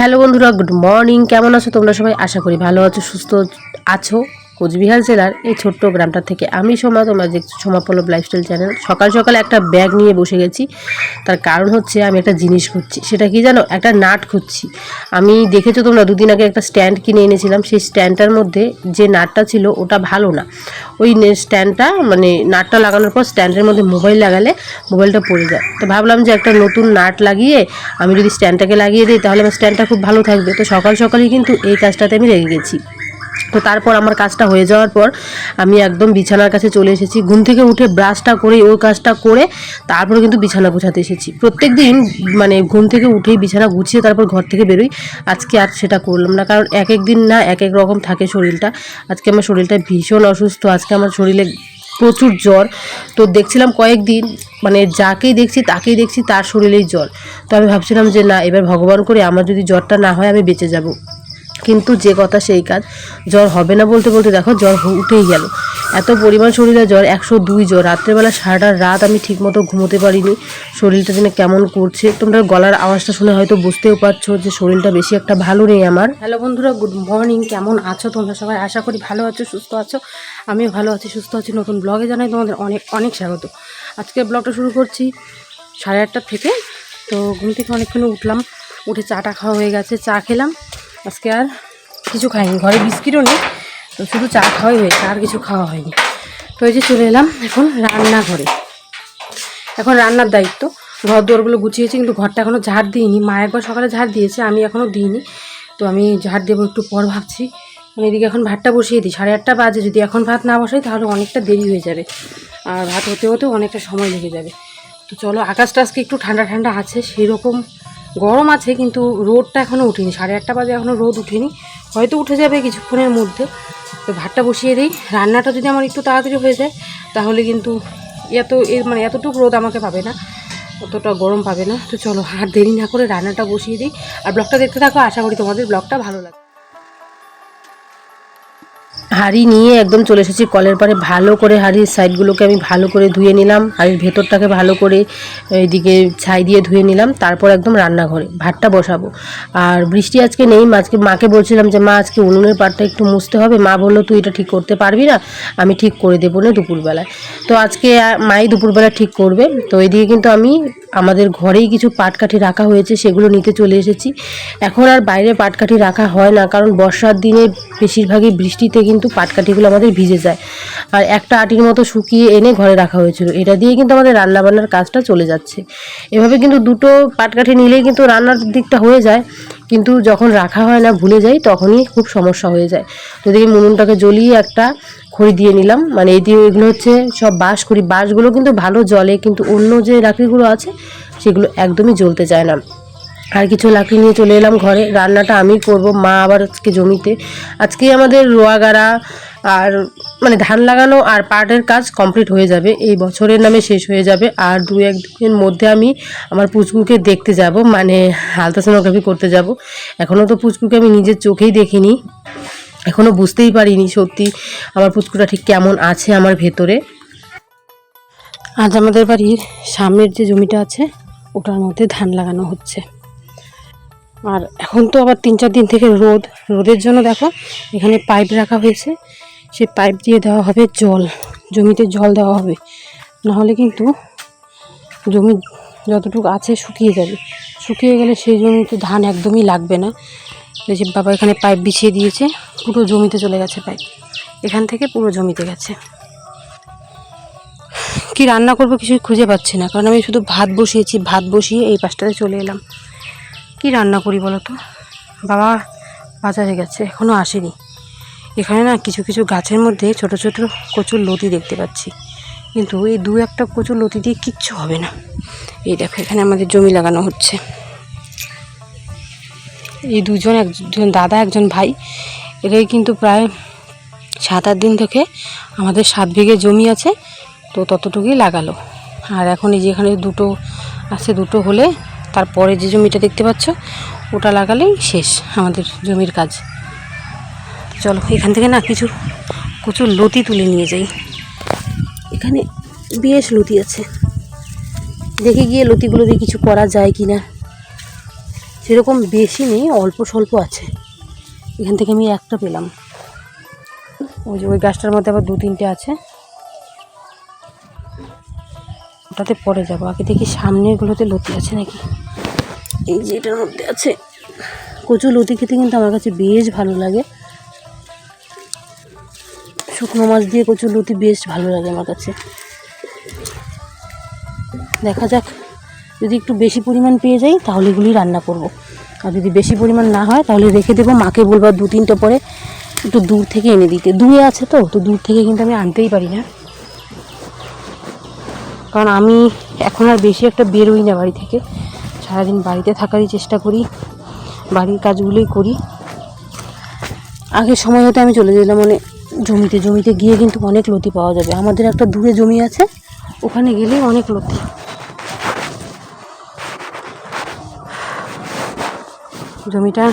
Hello বন্ধুরা good morning কেমন আছো তোমরা সবাই? আশা করি ভালো আছো সুস্থ আছো। কোচবিহার জেলার এই ছোট্ট গ্রামটা থেকে আমি সোমা, তোমরা দেখছ সোমা পল্লব লাইফস্টাইল চ্যানেল সকাল সকালে একটা ব্যাগ নিয়ে বসে গেছি। তার কারণ হচ্ছে আমি একটা জিনিস খুঁজছি, সেটা কি জানো? একটা নাট খুঁজছি। আমি দেখেছ তোমরা, দুদিন আগে একটা স্ট্যান্ড কিনে এনেছিলাম, সেই স্ট্যান্ডটার মধ্যে যে নাটটা ছিল, ওটা ভালো না। ওই স্ট্যান্ডটা মানে নাটটা লাগানোর পর স্ট্যান্ডের মধ্যে মোবাইল লাগালে মোবাইলটা পড়ে যায়। তো ভাবলাম যে একটা নতুন নাট লাগিয়ে, আমি যদি স্ট্যান্ডটাকে লাগিয়ে দিই, তাহলে আমার স্ট্যান্ডটা খুব ভালো থাকবে। তো সকাল সকালই কিন্তু এই কাজটাতে আমি লেগে গেছি। তো তারপর আমার কাজটা হয়ে যাওয়ার পর আমি একদম বিছানার কাছে চলে এসেছি। ঘুম থেকে উঠে ব্রাশটা করে ওই কাজটা করে তারপরে কিন্তু বিছানা গুছাতে এসেছি। প্রত্যেক দিন মানে ঘুম থেকে উঠেই বিছানা গুছিয়ে তারপর ঘর থেকে বেরোই। আজকে আর সেটা করলাম না, কারণ এক এক দিন না এক এক রকম থাকে শরীরটা। আজকে আমার শরীরটা ভীষণ অসুস্থ, আজকে আমার শরীরে প্রচুর জ্বর। তো দেখছিলাম কয়েকদিন মানে যাকেই দেখছি তাকেই দেখছি তার শরীরেই জ্বর। তো আমি ভাবছিলাম যে না, এবার ভগবান করে আমার যদি জ্বরটা না হয় আমি বেঁচে যাব। কিন্তু যে কথা সেই কাজ। জ্বর হবে না বলতে বলতে দেখো জ্বর উঠেই গেল। এত পরিমাণ শরীরে জ্বর, একশো দুই জ্বর। রাত্রেবেলা সারাটা রাত আমি ঠিকমতো ঘুমোতে পারিনি। শরীরটা যেন কেমন করছে? তোমরা গলার আওয়াজটা শুনে হয়তো বুঝতেও পারছ যে শরীরটা বেশি একটা ভালো নেই আমার। হ্যালো বন্ধুরা, গুড মর্নিং। কেমন আছো তোমরা সবাই? আশা করি ভালো আছো, সুস্থ আছো। আমিও ভালো আছি, সুস্থ আছি। নতুন ব্লগে জানাই তোমাদের অনেক অনেক স্বাগত। আজকে ব্লগটা শুরু করছি সাড়ে আটটার থেকে। তো ঘুম থেকে অনেকক্ষণ উঠলাম। উঠে চাটা খাওয়া হয়ে গেছে। চা খেলাম। আজকে আর কিছু খাইনি, ঘরে বিস্কিটও নেই, তো শুধু চা খাওয়াই হয়েছে, আর কিছু খাওয়া হয়নি। তো এই যে চলে এলাম এখন রান্নাঘরে। এখন রান্নার দায়িত্ব, ঘর দোরগুলো গুছিয়েছি কিন্তু ঘরটা এখনও ঝাড় দিইনি। মা একবার সকালে ঝাড় দিয়েছে, আমি এখনও দিইনি, তো আমি ঝাড় দেবো একটু পর ভাবছি। আমি এদিকে এখন ভাতটা বসিয়ে দিই, সাড়ে আটটা বাজে, যদি এখন ভাত না বসাই তাহলে অনেকটা দেরি হয়ে যাবে, আর ভাত হতে হতেও অনেকটা সময় লেগে যাবে। তো চলো, আকাশটা আজকে একটু ঠান্ডা ঠান্ডা আছে সেই রকম গরম আছে কিন্তু রোদটা এখনও উঠেনি। সাড়ে আটটা বাজে এখনও রোদ উঠেনি। হয়তো উঠে যাবে কিছুক্ষণের মধ্যে। তো ভাতটা বসিয়ে দিই। রান্নাটা যদি আমার একটু তাড়াতাড়ি হয়ে যায়, তাহলে কিন্তু এত মানে এতটুকু রোদ আমাকে পাবে না। অতটা গরম পাবে না। তো চলো আর দেরি না করে রান্নাটা বসিয়ে দিই। আর ব্লগটা দেখতে থাকো। আশা করি তোমাদের ব্লগটা ভালো লাগে হাঁড়ি নিয়ে একদম চলে এসেছি। কলের পারে ভালো করে হাঁড়ির সাইডগুলোকে আমি ভালো করে ধুয়ে নিলাম। হাঁড়ির ভেতরটাকে ভালো করে এইদিকে ছাই দিয়ে ধুয়ে নিলাম। তারপর একদম রান্নাঘরে ভাতটা বসাবো। আর বৃষ্টি আজকে নেই। আজকে মাকে বলছিলাম যে, মা, আজকে উনুনের পাটটা একটু মুছতে হবে। মা বলল, তুই এটা ঠিক করতে পারবি না। আমি ঠিক করে দেবো না দুপুরবেলায়। তো আজকে মাই দুপুরবেলা ঠিক করবে। তো এদিকে কিন্তু আমি আমাদের ঘরেই কিছু পাটকাঠি রাখা হয়েছে, সেগুলো নিতে চলে এসেছি। এখন আর বাইরে পাটকাঠি রাখা হয় না। কারণ বর্ষার দিনে বেশিরভাগই বৃষ্টিতে কিন্তু পাটকাঠিগুলো আমাদের ভিজে যায়। আর একটা আটির মতো শুকিয়ে এনে ঘরে রাখা হয়েছিল। এটা দিয়ে কিন্তু আমাদের রান্নাবান্নার কাজটা চলে যাচ্ছে। এভাবে কিন্তু দুটো পাটকাঠি নিলেই কিন্তু রান্নার দিকটা হয়ে যায়। কিন্তু যখন রাখা হয় না, ভুলে যাই, তখনই খুব সমস্যা হয়ে যায়। তো দেখি মুনুনটাকে জ্বলিয়ে একটা খড়ি দিয়ে নিলাম মানে এই দিয়ে এগুলো হচ্ছে সব বাঁশ খড়ি, বাঁশগুলো কিন্তু ভালো জলে, কিন্তু অন্য যে লাকড়িগুলো আছে, সেগুলো একদমই জ্বলতে চায় না। আর কিছু লাকড়ি নিয়ে চলে এলাম ঘরে। রান্নাটা আমি করব, মা আবার আজকে জমিতে। আজকে আমাদের রোয়া গাড়া আর মানে ধান লাগানো আর পাটের কাজ কমপ্লিট হয়ে যাবে। এই বছরের নামে শেষ হয়ে যাবে। আর দু একদিনের মধ্যে আমি আমার পুচকুকে দেখতে যাব মানে আলট্রাসোনোগ্রাফি করতে যাব। এখনও তো পুচকুকে আমি নিজের চোখেই দেখিনি। এখনও বুঝতেই পারিনি সত্যি আমার পুচকুটা ঠিক কেমন আছে আমার ভেতরে। আজ আমাদের বাড়ির সামনের যে জমিটা আছে, ওটার মধ্যে ধান লাগানো হচ্ছে। আর এখন তো আবার তিন চার দিন থেকে রোদ। রোদের জন্য দেখো, এখানে পাইপ রাখা হয়েছে। সেই পাইপ দিয়ে দেওয়া হবে জল। জমিতে জল দেওয়া হবে। নাহলে কিন্তু জমি যতটুকু আছে শুকিয়ে যাবে। শুকিয়ে গেলে সেই জমিতে ধান একদমই লাগবে না। যে বাবা এখানে পাইপ বিছিয়ে দিয়েছে, পুরো জমিতে চলে গেছে পাইপ। এখান থেকে পুরো জমিতে গেছে। কি রান্না করব কিছুই খুঁজে পাচ্ছি না, কারণ আমি শুধু ভাত বসিয়েছি, ভাত বসিয়ে এই পাশটাতে চলে এলাম। কি রান্না করি বলো তো? বাবা বাজারে গেছে এখনও আসেনি। এখানে না কিছু কিছু গাছের মধ্যে ছোট ছোট কচুর লতি দেখতে পাচ্ছি। কিন্তু এই দু একটা কচুর লতি দিয়ে কিচ্ছু হবে না। এই দেখো, এখানে আমাদের জমি লাগানো হচ্ছে। এই দুজন একজন দাদা, একজন ভাই, এরাই কিন্তু প্রায় সাত আট দিন থেকে আমাদের সাত বিঘে জমি আছে, তো ততটুকুই লাগালো। আর এখন এই যে এখানে দুটো আছে, দুটো হলে তারপরে যে জমিটা দেখতে পাচ্ছ, ওটা লাগালেই শেষ আমাদের জমির কাজ। চলো, এখান থেকে না কিছু প্রচুর লতি তুলে নিয়ে যাই। এখানে বেশ লতি আছে। দেখে গিয়ে লতিগুলো দিয়ে কিছু করা যায় কি না সেরকম বেশি নেই, অল্প স্বল্প আছে। এখান থেকে আমি একটা পেলাম। ওই যে ওই গাছটার মধ্যে আবার দু তিনটে আছে। ওটাতে পরে যাব। আগে দেখি সামনেরগুলোতে লতি আছে নাকি? এই যে এটার মধ্যে আছে কচু লতি খেতে কিন্তু আমার কাছে বেশ ভালো লাগে। শুকনো মাছ দিয়ে কচু লতি বেশ ভালো লাগে আমার কাছে। দেখা যাক, যদি একটু বেশি পরিমাণ পেয়ে যাই তাহলে এগুলি রান্না করব। আর যদি বেশি পরিমাণ না হয় তাহলে রেখে দেবো মাকে বলব আর দু তিনটে পরে একটু দূর থেকে এনে দিতে। দূরে আছে তো তো দূর থেকে কিন্তু আমি আনতেই পারি না। কারণ আমি এখন আর বেশি একটা বেরোই না বাড়ি থেকে। সারাদিন বাড়িতে থাকারই চেষ্টা করি, বাড়ির কাজগুলোই করি। আগের সময় হতে আমি চলে যেতাম মানে জমিতে জমিতে গিয়ে কিন্তু অনেক লতি পাওয়া যাবে। আমাদের একটা দূরে জমি আছে, ওখানে গেলেই অনেক লতি। জমিটা,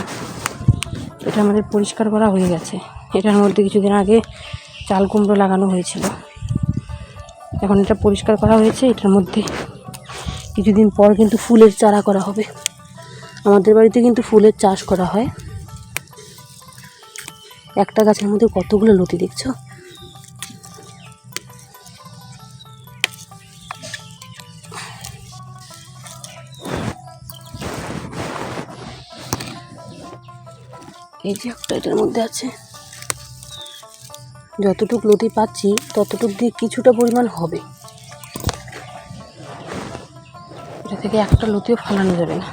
এটা আমাদের পরিষ্কার করা হয়ে গেছে। এটার মধ্যে কিছুদিন আগে চাল কুমড়ো লাগানো হয়েছিল। এখন এটা পরিষ্কার করা হয়েছে, এটার মধ্যে কিছুদিন পর কিন্তু ফুলের চারা করা হবে। আমাদের বাড়িতে কিন্তু ফুলের চাষ করা হয়। একটা গাছের মধ্যে কতগুলো লতি দেখছ? এই যে একটা এটার মধ্যে আছে। যতটুক লতি পাচ্ছি, ততটুক দিয়ে কিছুটা পরিমাণ হবে। এটা থেকে একটা লতিও ফালানো যাবে না।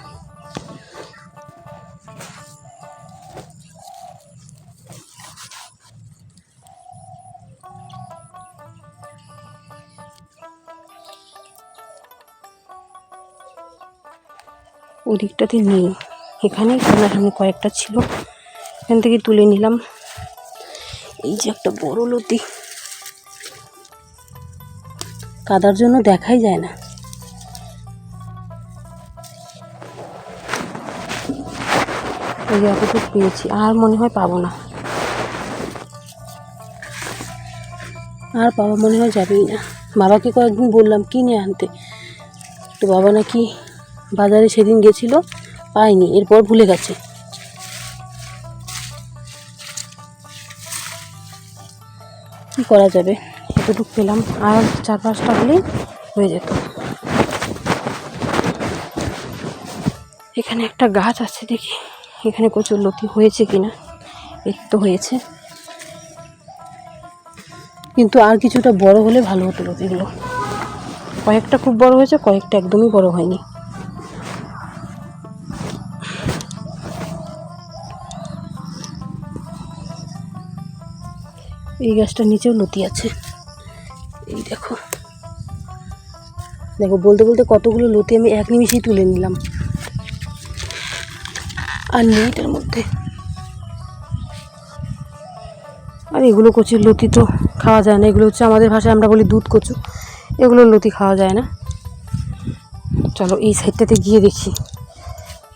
ওদিকটাতে নেই। এখানেই সামনাসামনি কয়েকটা ছিল। এখান থেকে তুলে নিলাম। এই যে একটা বড় লতি। কাদার জন্য দেখাই যায় না। এই পেয়েছি, আর মনে হয় পাবো না। আর বাবা মনে হয় যাবেই না। বাবাকে কয়েকদিন বললাম কিনে আনতে? তো বাবা নাকি বাজারে সেদিন গেছিল, পায়নি, এরপর ভুলে গেছে। করা যাবে? এতটুকু পেলাম। আর চার পাঁচটা হলেই হয়ে যেত। এখানে একটা গাছ আছে দেখি। এখানে প্রচুর লতি হয়েছে কিনা? এই তো হয়েছে। কিন্তু আর কিছুটা বড় হলে ভালো হতো লতিগুলো। কয়েকটা খুব বড় হয়েছে, কয়েকটা একদমই বড় হয়নি। এই গাছটার নিচেও লতি আছে। এই দেখো। দেখো, বলতে বলতে কতগুলো লতি আমি এক নিমিষেই তুলে নিলাম। আর নেই এটার মধ্যে। আর এগুলো কচুর লতি তো খাওয়া যায় না। এগুলো হচ্ছে আমাদের ভাষায় আমরা বলি দুধ কচু। এগুলো লতি খাওয়া যায় না। চলো এই সাইডটাতে গিয়ে দেখি।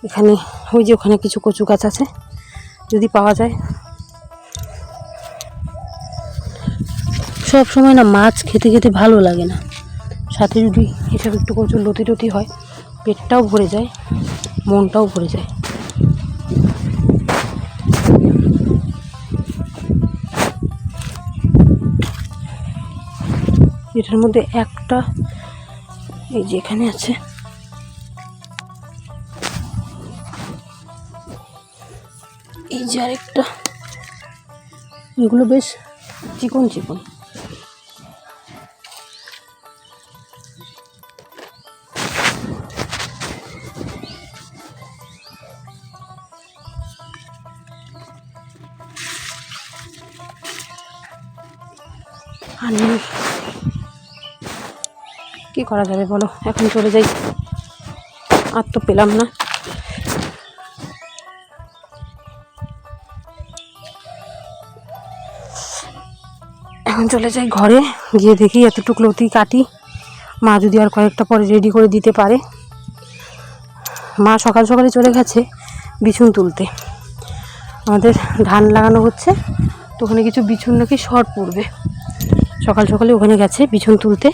এখানে ওই যে ওখানে কিছু কচু গাছ আছে। যদি পাওয়া যায়। সব সময় না মাছ খেতে খেতে ভালো লাগে না। সাথে যদি এসব একটু প্রচুর লতি টতি হয়, পেটটাও ভরে যায়, মনটাও ভরে যায়। এটার মধ্যে একটা, এই যে এখানে আছে। এই যে আরেকটা। এগুলো বেশ চিকন চিকন। আর। কি করা যাবে বলো? এখন চলে যাই। আর তো পেলাম না। এখন চলে যাই ঘরে। গিয়ে দেখি এতটুকু লতি কাটি। মা যদি আর কয়েকটা পরে রেডি করে দিতে পারে। মা সকাল সকালে চলে গেছে বিছুন তুলতে। আমাদের ধান লাগানো হচ্ছে। তো ওখানে কিছু বিছুন নাকি শর্ট পড়বে। সকাল সকালে ওখানে গেছে বিছুন তুলতে।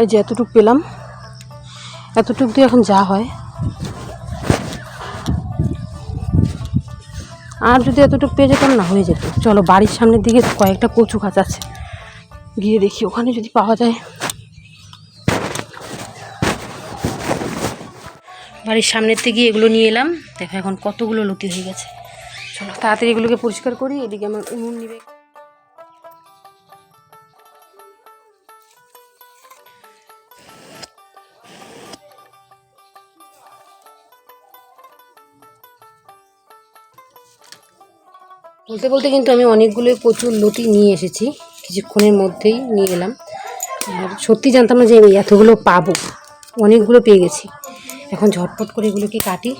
এই যে এতটুকু পেলাম। এতটুক দিয়ে এখন যা হয়। আর যদি এতটুকু পেয়ে যেতাম, না হয়ে যেত। চলো, বাড়ির সামনের দিকে কয়েকটা কচু গাছ আছে। গিয়ে দেখি, ওখানে যদি পাওয়া যায়। বাড়ির সামনের থেকে এগুলো নিয়ে এলাম। দেখো, এখন কতগুলো লতি হয়ে গেছে। তাড়াতাড়ি এগুলোকে পরিষ্কার করি, এদিকে আমার উনুন নিবে। বলতে বলতে কিন্তু আমি অনেকগুলোই প্রচুর লতি নিয়ে এসেছি, কিছুক্ষণের মধ্যেই নিয়ে গেলাম। আর সত্যি জানতাম না যে আমি এতগুলো পাবো, অনেকগুলো পেয়ে গেছি। এখন ঝটপট করে এগুলোকে কাটি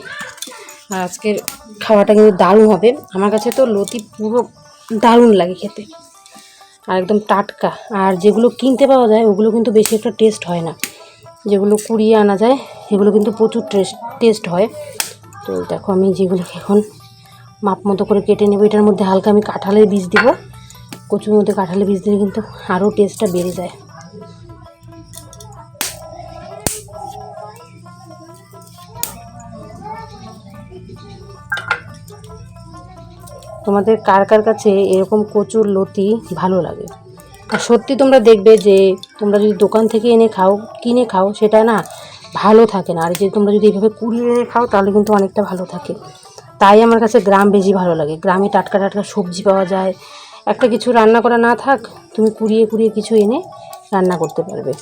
আর আজকের খাওয়াটা কিন্তু দারুণ হবে। আমার কাছে তো লতি পুরো দারুণ লাগে খেতে। আর একদম টাটকা। আর যেগুলো কিনতে পাওয়া যায়, ওগুলো কিন্তু বেশি একটা টেস্ট হয় না। যেগুলো কুড়িয়ে আনা যায়, সেগুলো কিন্তু প্রচুর টেস্ট টেস্ট হয়। তো দেখো আমি যেগুলোকে এখন মাপ মতো করে কেটে নেব। এটার মধ্যে হালকা আমি কাঁঠালের বীজ দেবো। কচুর মধ্যে কাঁঠালের বীজ দিলে কিন্তু আরও টেস্টটা বেড়ে যায়। তোমাদের কার কার কাছে এরকম কচুর লতি ভালো লাগে? আর সত্যি তোমরা দেখবে যে, তোমরা যদি দোকান থেকে এনে খাও, কিনে খাও, সেটা না ভালো থাকে না। আর যে তোমরা যদি এইভাবে কুড়িয়ে এনে খাও, তাহলে কিন্তু অনেকটা ভালো থাকে। তাই আমার কাছে গ্রাম বেশি ভালো লাগে। গ্রামে টাটকা টাটকা সবজি পাওয়া যায়। একটা কিছু রান্না করা না থাক, তুমি কুড়িয়ে কুড়িয়ে কিছু এনে রান্না করতে পারবে।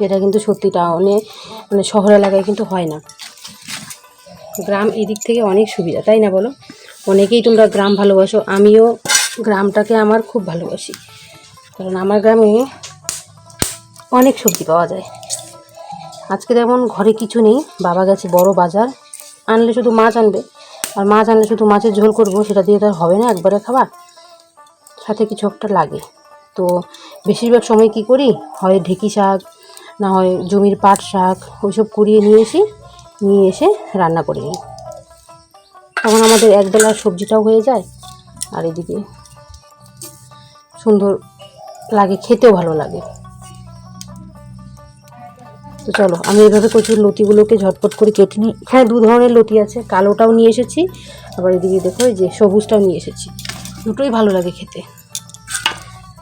যেটা কিন্তু সত্যি টাউনে মানে শহর এলাকায় কিন্তু হয় না। গ্রাম এদিক থেকে অনেক সুবিধা, তাই না বলো? অনেকেই তোমরা গ্রাম ভালোবাসো, আমিও গ্রামটাকে আমার খুব ভালোবাসি। কারণ আমার গ্রামে অনেক সবজি পাওয়া যায়। আজকে যেমন ঘরে কিছু নেই, বাবা গেছে বড় বাজার, আনলে শুধু মাছ আনবে। আর মাছ আনলে শুধু মাছের ঝোল করব, সেটা দিয়ে তো হবে না একবারে খাবার। সাথে কিছু একটা লাগে। তো বেশিরভাগ সময় কি করি, হয় ঢেকি শাক, না হয় জমির পাট শাক, ওইসব কুড়িয়ে নিয়ে এসি, নিয়ে এসে রান্না করে নিই। তখন আমাদের একবেলা সবজিটাও হয়ে যায়, আর এদিকে সুন্দর লাগে, খেতেও ভালো লাগে। তো চলো, আমি এভাবে প্রচুর লতিগুলোকে ঝটপট করে কেটে নিই। এখানে দু ধরনের লতি আছে, কালোটাও নিয়ে এসেছি, আবার এদিকে দেখো, এই যে সবুজটাও নিয়ে এসেছি। দুটোই ভালো লাগে খেতে।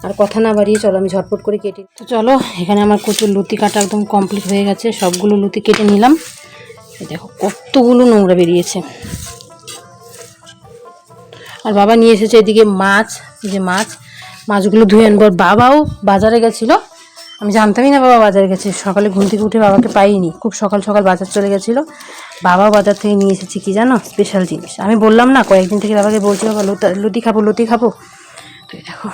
আর কথা না বাড়িয়ে চলো, আমি ঝটপট করে কেটে তো চলো, এখানে আমার কচুর লতি কাটা একদম কমপ্লিট হয়ে গেছে, সবগুলো লতি কেটে নিলাম। দেখো, কতগুলো নোংরা বেরিয়েছে। আর বাবা নিয়ে এসেছে এদিকে মাছ যে মাছ। মাছগুলো ধুয়ে আনব। বাবাও বাজারে গেছিল। আমি জানতামই না বাবা বাজারে গেছে। সকালে ঘুম থেকে উঠে বাবাকে পাইনি। খুব সকাল সকাল বাজার চলে গেছিল। বাবাও বাজার থেকে নিয়ে এসেছি কি জানো? স্পেশাল জিনিস। আমি বললাম না, কয়েকদিন থেকে বাবাকে বলছি, বাবা লতা লতি খাব লতি খাব। তো দেখো।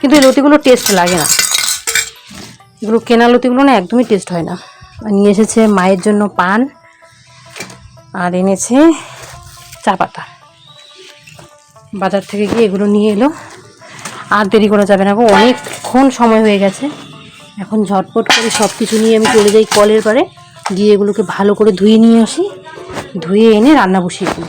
কিন্তু এই লতিগুলো টেস্ট লাগে না। এগুলো কেনা লতিগুলো না একদমই টেস্ট হয় না। আর নিয়ে এসেছে মায়ের জন্য পান। আর এনেছে চা পাতা। বাজার থেকে গিয়ে এগুলো নিয়ে এলো। আর দেরি করা যাবে না গো, অনেকক্ষণ সময় হয়ে গেছে। এখন ঝটপট করে সব কিছু নিয়ে আমি চলে যাই কলের পারে গিয়ে এগুলোকে ভালো করে ধুয়ে নিয়ে আসি। ধুয়ে এনে রান্না বসিয়ে দিই।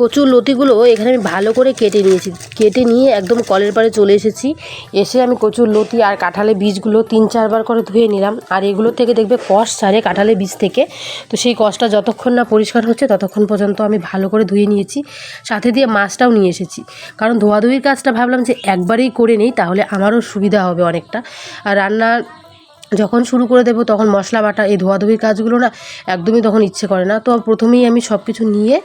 কচুর লতিগুলো এখানে আমি ভালো করে কেটে নিয়েছি। কেটে নিয়ে একদম কলের পাড়ে চলে এসেছি। এসে আমি কচুর লতি আর কাঁঠালের বীজগুলো তিন চারবার করে ধুয়ে নিলাম। আর এগুলো থেকে দেখবে কষ ছাড়ে কাঁঠালের বীজ থেকে। তো সেই কষটা যতক্ষণ না পরিষ্কার হচ্ছে ততক্ষণ পর্যন্ত আমি ভালো করে ধুয়ে নিয়েছি। সাথে দিয়ে মাছটাও নিয়ে এসেছি। কারণ ধোয়াধুয়ির কাজটা ভাবলাম যে একবারেই করে নিই, তাহলে আমারও সুবিধা হবে অনেকটা। আর রান্নার যখন শুরু করে দেবো তখন মশলা বাটা, এই ধোয়াধুয়ির কাজগুলো না একদমই তখন ইচ্ছে করে না। তো প্রথমেই আমি সব কিছু নিয়ে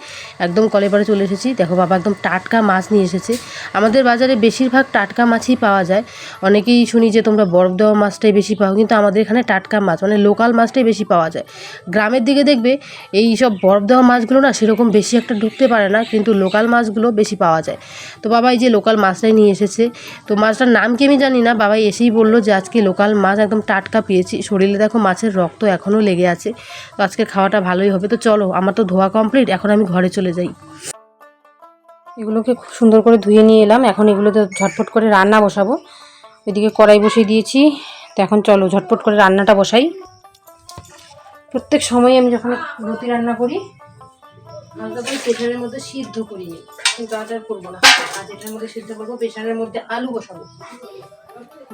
একদম কলেপারে চলে এসেছি। দেখো বাবা, একদম টাটকা মাছ নিয়ে এসেছে। আমাদের বাজারে বেশিরভাগ টাটকা মাছই পাওয়া যায়। অনেকেই শুনি যে তোমরা বরফ দেওয়া মাছটাই বেশি পাও, কিন্তু আমাদের এখানে টাটকা মাছ মানে লোকাল মাছটাই বেশি পাওয়া যায়। গ্রামের দিকে দেখবে এই সব বরফ দেওয়া মাছগুলো না সেরকম বেশি একটা ঢুকতে পারে না, কিন্তু লোকাল মাছগুলো বেশি পাওয়া যায়। তো বাবা, এই যে লোকাল মাছটাই নিয়ে এসেছে। তো মাছটার নাম কি আমি জানি না, বাবা এসেই বলল যে আজকে লোকাল মাছ একদম টাটকা পেয়েছি। শরীরে দেখো মাছের রক্ত এখনও লেগে আছে। তো আজকে খাওয়াটা ভালোই হবে। তো চলো, আমার তো ধোয়া কমপ্লিট এখন আমি ঘরে চলে যাই। এগুলোকে খুব সুন্দর করে ধুয়ে নিয়ে এলাম। এখন এগুলোতে ঝটপট করে রান্না বসাবো। এদিকে কড়াই বসিয়ে দিয়েছি। তো এখন চলো, ঝটপট করে রান্নাটা বসাই। প্রত্যেক সময় আমি যখন রুটি রান্না করি, হালকা করে মধ্যে সিদ্ধ করি নিই কিন্তু আজ আর করব না। আজ এটার মধ্যে সিদ্ধ করব মধ্যে আলু বসাবো।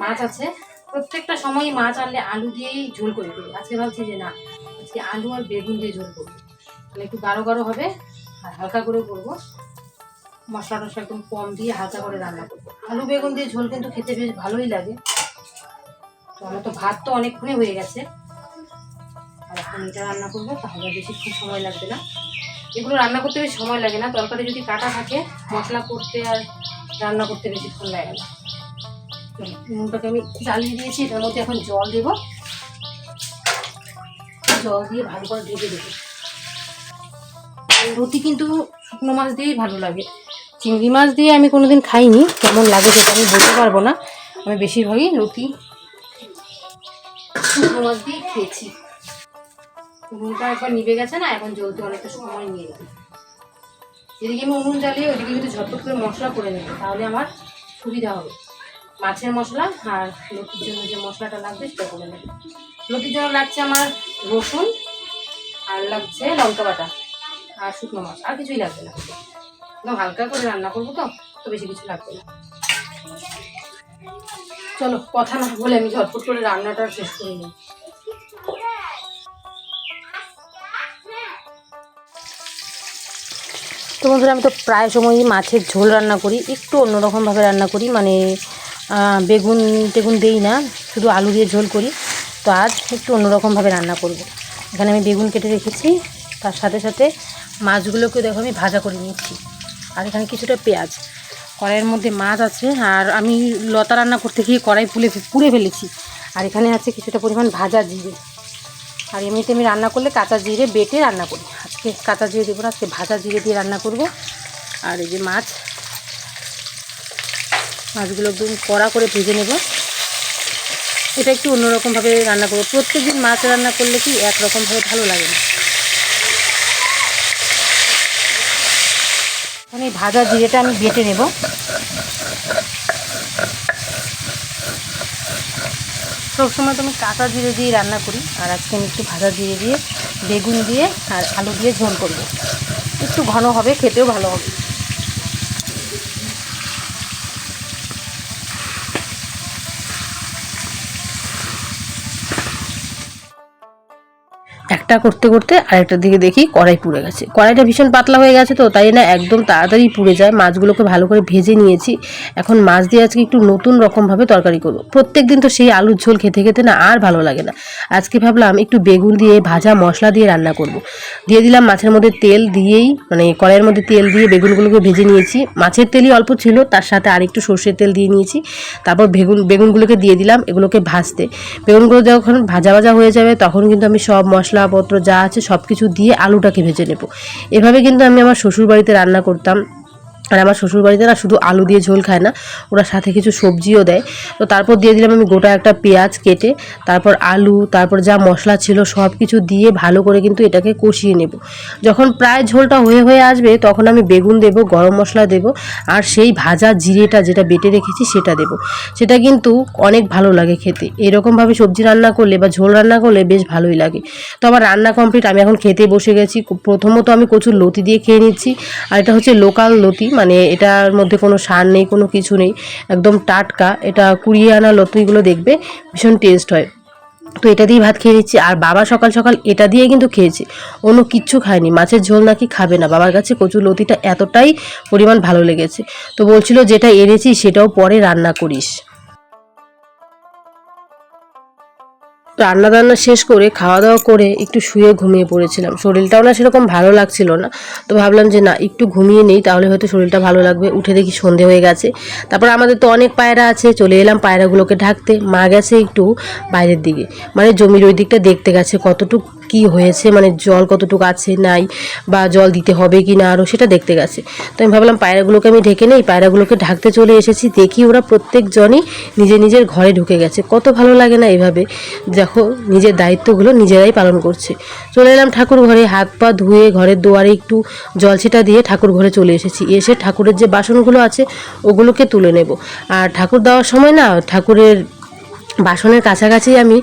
মাছ আছে। প্রত্যেকটা সময় মাছ আনলে আলু দিয়েই ঝোল করে দিই আজকে ভাবছি যে না, আজকে আলু আর বেগুন দিয়ে ঝোল করব। তাহলে একটু গাঢ় গাঢ় হবে, আর হালকা করে করব। মশলা টশলা একদম কম দিয়ে হালকা করে রান্না করব। আলু বেগুন দিয়ে ঝোল কিন্তু খেতে বেশ ভালোই লাগে। তো আমার তো ভাত তো অনেকক্ষণই হয়ে গেছে। আর এখন এটা রান্না করব, তাহলে বেশিক্ষণ সময় লাগবে না। এগুলো রান্না করতে বেশি সময় লাগে না। তরকারি যদি কাটা থাকে, মশলা করতে আর রান্না করতে বেশিক্ষণ লাগে না। নুনটাকে আমি জ্বালিয়ে দিয়েছি, এটার মধ্যে এখন জল দেবো। জল দিয়ে ভালো করে ঢেকে দেবো রুটি কিন্তু শুকনো মাছ দিয়েই ভালো লাগে। চিংড়ি মাছ দিয়ে আমি কোনোদিন খাইনি, কেমন লাগে সেটা আমি বলতে পারব না। আমি বেশিরভাগই রুটি শুকনো মাছ দিয়ে খেয়েছি। উনুনটা একবার নিভে গেছে না, এখন জ্বলতে অনেকটা সময় নিয়ে নেবে। এদিকে আমি উনুন জ্বালিয়ে ওইদিকে যদি ঝটপট করে মশলা করে নেব, তাহলে আমার সুবিধা হবে। মাছের মশলা আর লতির জন্য যে মশলাটা লাগবে সেটা করে নেব। লতির জন্য লাগছে আমার রসুন আর লাগছে লঙ্কা বাটা আর শুকনো মাছ আর কিছুই লাগবে না। একদম হালকা করে রান্না করব তো তো বেশি কিছু লাগবে না। চলো, কথা না বলে আমি ঝটপট করে রান্নাটা শেষ করে নিই। তো বন্ধুরা, আমি তো প্রায় সময়ই মাছের ঝোল রান্না করি, একটু অন্যরকমভাবে রান্না করি মানে বেগুন টেগুন দেই না, শুধু আলু দিয়ে ঝোল করি। তো আজ একটু অন্যরকমভাবে রান্না করব। এখানে আমি বেগুন কেটে রেখেছি, তার সাথে সাথে মাছগুলোকে দেখো আমি ভাজা করে নিচ্ছি। আর এখানে কিছুটা পেঁয়াজ। কড়াইয়ের মধ্যে মাছ আছে, আর আমি লতা রান্না করতে গিয়ে কড়াই পুলে পুড়ে ফেলেছি। আর এখানে আছে কিছুটা পরিমাণ ভাজা জিরে। আর এমনিতে আমি রান্না করলে কাঁচা জিরে বেটে রান্না করি। আজকে কাঁচা জিরে দেবো আজকে ভাজা জিরে দিয়ে রান্না করব। আর এই যে মাছ মাছগুলো একদম কড়া করে ভেজে নেব। এটা একটু অন্যরকমভাবে রান্না করব। প্রত্যেক দিন মাছ রান্না করলে কি একরকমভাবে ভালো লাগে না। এখন এই ভাজা জিরেটা আমি বেটে নেব। সবসময় তো আমি কাঁচা জিরে দিয়ে রান্না করি। আর আজকে আমি একটু ভাজা জিরে দিয়ে, বেগুন দিয়ে আর আলু দিয়ে ঝোল করব। একটু ঘন হবে, খেতেও ভালো হবে। একটা করতে করতে আরেকটার দিকে দেখি কড়াই পুড়ে গেছে। কড়াইটা ভীষণ পাতলা হয়ে গেছে তো, তাই না একদম তাড়াতাড়ি পুড়ে যায়। মাছগুলোকে ভালো করে ভেজে নিয়েছি। এখন মাছ দিয়ে আজকে একটু নতুন রকমভাবে তরকারি করব। প্রত্যেক দিন তো সেই আলুর ঝোল খেতে খেতে না আর ভালো লাগে না। আজকে ভাবলাম একটু বেগুন দিয়ে ভাজা মশলা দিয়ে রান্না করব। দিয়ে দিলাম মাছের মধ্যে তেল দিয়েই মানে কড়াইয়ের মধ্যে তেল দিয়ে বেগুনগুলোকে ভেজে নিয়েছি। মাছের তেলই অল্প ছিল, তার সাথে আরেকটু সর্ষের তেল দিয়ে নিয়েছি। তারপর বেগুন, বেগুনগুলোকে দিয়ে দিলাম এগুলোকে ভাজতে। বেগুনগুলো যখন ভাজা ভাজা হয়ে যাবে, তখন কিন্তু আমি সব মশলাপত্র যা আছে সব কিছু দিয়ে আলুটাকে ভেজে নেব। এভাবে কিন্তু আমি আমার শ্বশুরবাড়িতে রান্না করতাম। আর আমার শ্বশুর বাড়িতে না শুধু আলু দিয়ে ঝোল খায় না, ওরা সাথে কিছু সবজিও দেয়। তো তারপর দিয়ে দিলাম আমি গোটা একটা পেঁয়াজ কেটে, তারপর আলু, তারপর যা মশলা ছিল সব কিছু দিয়ে ভালো করে কিন্তু এটাকে কষিয়ে নেব। যখন প্রায় ঝোলটা হয়ে হয়ে আসবে, তখন আমি বেগুন দেব, গরম মশলা দেব, আর সেই ভাজা জিরেটা যেটা বেটে রেখেছি সেটা দেব। সেটা কিন্তু অনেক ভালো লাগে খেতে। এরকমভাবে সবজি রান্না করলে বা ঝোল রান্না করলে বেশ ভালোই লাগে। তো আমার রান্না কমপ্লিট, আমি এখন খেতে বসে গেছি। প্রথমত আমি কচুর লতি দিয়ে খেয়ে নিচ্ছি, আর এটা হচ্ছে লোকাল লতি মানে এটার মধ্যে কোনো সার নেই, কোনো কিছু নেই, একদম টাটকা। এটা কুড়িয়ে আনা লতুইগুলো দেখবে, ভীষণ টেস্ট হয়। তো এটা দিয়ে ভাত খেয়ে নিচ্ছি। আর বাবা সকাল সকাল এটা দিয়ে কিন্তু খেয়েছে। অন্য কিচ্ছু খায়নি, মাছের ঝোল নাকি খাবে না। বাবার কাছে কচুর লতিটা এতটাই পরিমাণ ভালো লেগেছে। তো বলছিল, যেটা এনেছি সেটাও পরে রান্না করিস। রান্না বান্না শেষ করে খাওয়া দাওয়া করে একটু শুয়ে ঘুমিয়ে পড়েছিলাম। শরীরটাও না সেরকম ভালো লাগছিল না। তো ভাবলাম যে না, একটু ঘুমিয়ে নেই, তাহলে হয়তো শরীরটা ভালো লাগবে। উঠে দেখি সন্ধে হয়ে গেছে। তারপর আমাদের তো অনেক পায়রা আছে, চলে এলাম পায়রাগুলোকে ঢাকতে। মা গেছে একটু বাইরের দিকে। মানে জমির ওই দিকটা দেখতে গেছে, কতটুকু কি হয়েছে মানে জল কতটুকু আছে, নাই, বা জল দিতে হবে কি না আরও সেটা দেখতে গেছে। তো আমি ভাবলাম পায়রাগুলোকে আমি ঢেকে নেই, পায়রাগুলোকে ঢাকতে চলে এসেছি, দেখি ওরা প্রত্যেকজনই নিজের নিজের ঘরে ঢুকে গেছে। কত ভালো লাগে না এভাবে দেখো, নিজের দায়িত্বগুলো নিজেরাই পালন করছে। চলে এলাম ঠাকুর ঘরে, হাত পা ধুয়ে ঘরের দুয়ারে একটু জল ছিটা দিয়ে ঠাকুর ঘরে চলে এসেছি। এসে ঠাকুরের যে বাসনগুলো আছে, ওগুলোকে তুলে নেব। আর ঠাকুর দেওয়ার সময় না, ঠাকুরের বাসনের কাছাকাছি আমি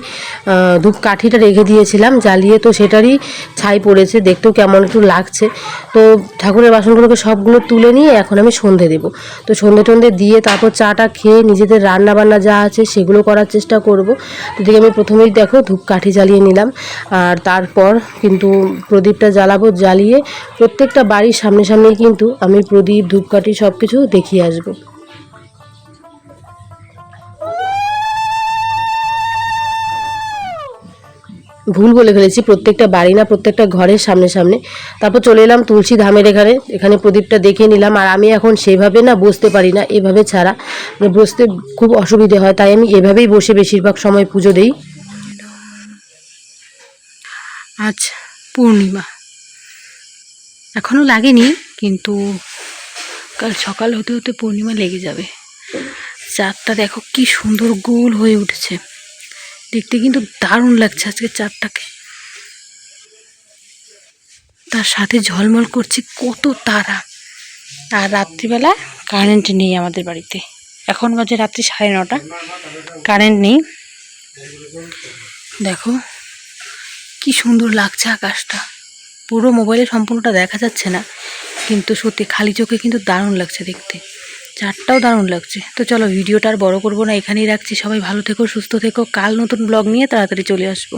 ধূপকাঠিটা রেখে দিয়েছিলাম, জ্বালিয়ে তো সেটারই ছাই পড়েছে, দেখতেও কেমন একটু লাগছে। তো ঠাকুরের বাসনগুলোকে সবগুলো তুলে নিয়ে এখন আমি সন্ধে দেব। তো সন্ধে টন্ধে দিয়ে তারপর চাটা খেয়ে নিজেদের রান্না বান্না যা আছে সেগুলো করার চেষ্টা করব। দিকে আমি প্রথমেই দেখো ধূপকাঠি জ্বালিয়ে নিলাম, আর তারপর কিন্তু প্রদীপটা জ্বালাবো, জ্বালিয়ে প্রত্যেকটা বাড়ির সামনে সামনেই কিন্তু আমি প্রদীপ, ধূপকাঠি সব কিছু দেখিয়ে আসব। ভুল বলে ফেলেছি, প্রত্যেকটা বাড়ি না, প্রত্যেকটা ঘরের সামনে সামনে তারপর চলে এলাম তুলসী ধামের এখানে এখানে প্রদীপটা দেখে নিলাম, আর আমি এখন সেভাবে না বসতে পারি না, এভাবে ছাড়া। বসতে খুব অসুবিধে হয়, তাই আমি এভাবেই বসে বেশিরভাগ সময় পুজো দেই। আজ পূর্ণিমা। এখনও লাগেনি, কিন্তু কাল সকাল হতে হতে পূর্ণিমা লেগে যাবে। চাঁদটা দেখো কি সুন্দর গোল হয়ে উঠেছে। দেখতে কিন্তু দারুণ লাগছে আজকে চাঁদটাকে। তার সাথে ঝলমল করছে কত তারা। আর রাত্রিবেলা কারেন্ট নেই আমাদের বাড়িতে। এখন বাজে রাত্রি সাড়ে নটা। কারেন্ট নেই। দেখো, কি সুন্দর লাগছে আকাশটা। পুরো মোবাইলে সম্পূর্ণটা দেখা যাচ্ছে না। কিন্তু সত্যি খালি চোখে কিন্তু দারুণ লাগছে দেখতে। চারটাও দারুণ লাগছে। তো চলো ভিডিওটা আর বড় করব না, এখানেই রাখছি। সবাই ভালো থেকো, সুস্থ থেকো। কাল নতুন ব্লগ নিয়ে তাড়াতাড়ি চলে আসব।